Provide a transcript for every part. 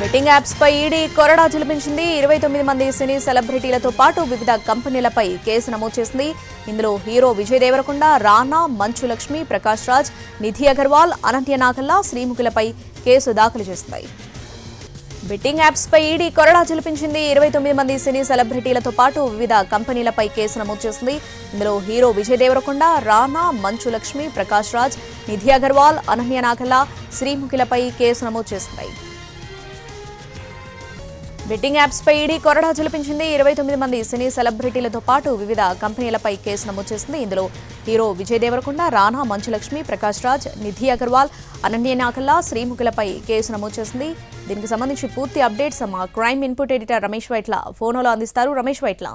Betting యాప్స్పై ED కొరడా జులిపించింది ఇరవై తొమ్మిది మంది సినీ సెలబ్రిటీలతో పాటు వివిధ కంపెనీలపై కేసు నమోదు చేసింది. ఇందులో హీరో విజయ్ దేవరకొండ రానా మంచు లక్ష్మి ప్రకాష్ రాజ్ నిధి అగర్వాల్ అనంత్య నాగల్లా శ్రీముఖులపై కేసు దాఖలు చేస్తాయి. బెట్టింగ్ యాప్స్పై ఈడీ కొరడా జలిపించింది ఇరవై తొమ్మిది మంది సినీ సెలబ్రిటీలతో పాటు వివిధ కంపెనీలపై కేసు నమోదు చేసింది. ఇందులో హీరో విజయ్ దేవరకొండ రానా మంచు లక్ష్మి ప్రకాష్ రాజ్ నిధి అగర్వాల్ అనన్య నాగల్లా శ్రీముఖిలపై కేసు నమోదు చేస్తున్నాయి. బెట్టింగ్ యాప్స్పై ఈడీ కొరడా జలిపించింది ఇరవై తొమ్మిది మంది సినీ సెలబ్రిటీలతో పాటు వివిధ కంపెనీలపై కేసు నమోదు చేసింది. ఇందులో హీరో విజయ్ దేవరకొండ రానా మంచులక్ష్మి ప్రకాష్ రాజ్ నిధి అగర్వాల్ అనన్య నాకల్లా శ్రీముఖులపై కేసు నమోదు చేసింది. దీనికి సంబంధించి పూర్తి అప్డేట్స్ మా crime input editor Ramesh Vaitla ఫోన్లో అందిస్తారు. రమేష్ వైట్ల.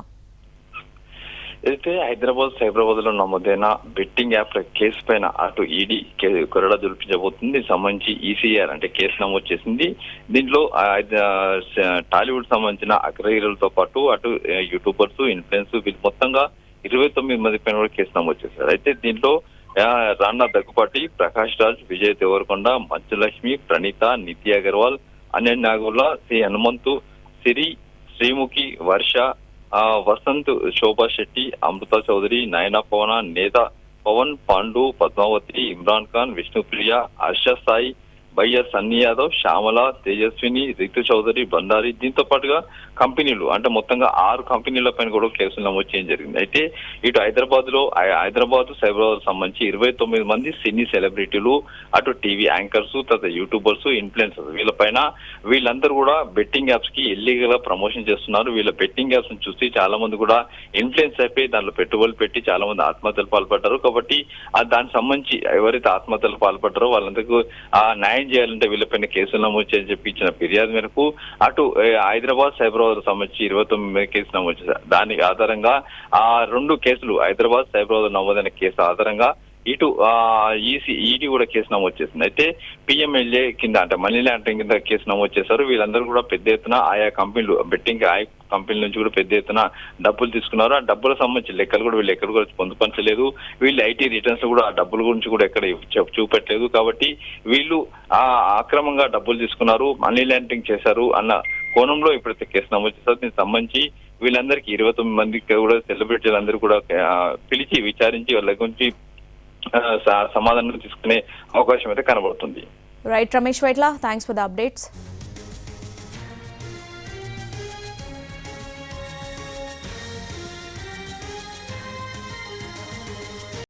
అయితే హైదరాబాద్ సైబరాబాద్లో నమోదైన బెట్టింగ్ యాప్ కేసు పైన అటు ఈడీ కొరడా జులిపించబోతుంది సంబంధించి ఈసీఆర్ అంటే కేసు నమోదు చేసింది. దీంట్లో టాలీవుడ్ సంబంధించిన అగ్రహీరులతో పాటు అటు యూట్యూబర్స్ ఇన్ఫ్లుయెన్స్ వీళ్ళు మొత్తంగా ఇరవై తొమ్మిది మంది పైన కూడా కేసు నమోదు చేశారు. అయితే దీంట్లో ఆ, రానా దగ్గుపాటి ప్రకాష్ రాజ్ విజయ్ దేవరకొండ మంచులక్ష్మి ప్రణీత నితి అగర్వాల్ అనిల్ నాగోల్లా సి హనుమంతు సిరి శ్రీముఖి వర్ష వసంత్ శోభా శెట్టి అమృత చౌదరి నయన పవన నేత పవన్ పాండు పద్మావతి ఇమ్రాన్ ఖాన్ విష్ణుప్రియ హర్ష సాయి బయ్యర్ సన్నీ యాదవ్ శ్యామల తేజస్విని రితు చౌదరి బండారి దీంతో పాటుగా కంపెనీలు అంటే మొత్తంగా ఆరు కంపెనీల పైన కూడా కేసులు నమోదు చేయడం జరిగింది. అయితే ఇటు హైదరాబాద్లో హైదరాబాద్ సైబరాబాద్ సంబంధించి ఇరవై తొమ్మిది మంది సినీ సెలబ్రిటీలు అటు టీవీ యాంకర్స్ తర్వాత యూట్యూబర్స్ ఇన్ఫ్లుయెన్సర్స్ వీళ్ళపైన వీళ్ళందరూ కూడా బెట్టింగ్ యాప్స్కి ఇల్లీగల్గా ప్రమోషన్ చేస్తున్నారు. వీళ్ళ బెట్టింగ్ యాప్స్ చూసి చాలా మంది కూడా ఇన్ఫ్లుయెన్స్ అయిపోయి దాంట్లో పెట్టుబడులు పెట్టి చాలా మంది ఆత్మహత్యలు పాల్పడ్డారు. కాబట్టి దానికి సంబంధించి ఎవరైతే ఆత్మహత్యలు పాల్పడ్డారో వాళ్ళందరికీ ఆ న్యాయం చేయాలంటే వీళ్ళపైన కేసులు నమోదు చేయని చెప్పి ఇచ్చిన ఫిర్యాదు మేరకు అటు హైదరాబాద్ సైబరాబాద్ సంబంధించి ఇరవై తొమ్మిది కేసులు నమోదు చేశారు. దానికి ఆధారంగా ఆ రెండు కేసులు హైదరాబాద్ సైబరాబాద్ నమోదైన కేసు ఆధారంగా ఇటు ఈసీ ఈడీ కూడా కేసు నమోదు చేసింది. అయితే పిఎంఎల్ఏ కింద అంటే మనీ లాండరింగ్ కింద కేసు నమోదు చేశారు. వీళ్ళందరూ కూడా పెద్ద ఎత్తున ఆయా కంపెనీలు బెట్టింగ్ ఆయా కంపెనీల నుంచి కూడా పెద్ద ఎత్తున డబ్బులు తీసుకున్నారు. ఆ డబ్బులకు సంబంధించి లెక్కలు కూడా వీళ్ళు ఎక్కడ కూడా పొందుపరచలేదు. వీళ్ళు ఐటీ రిటర్న్స్ కూడా ఆ డబ్బుల గురించి కూడా ఎక్కడ చూపెట్టలేదు. కాబట్టి వీళ్ళు ఆ అక్రమంగా డబ్బులు తీసుకున్నారు. మనీ లాండరింగ్ చేశారు అన్న కోణంలో ఇప్పుడైతే కేసు నమోదు చేశారు. దీనికి సంబంధించి వీళ్ళందరికీ ఇరవై తొమ్మిది మందికి కూడా సెలబ్రిటీలందరూ కూడా పిలిచి విచారించి వాళ్ళ గురించి సమాధానం తీసుకునే అవకాశం అయితే కనబడుతుంది. Right Ramesh Vaitla thanks for the updates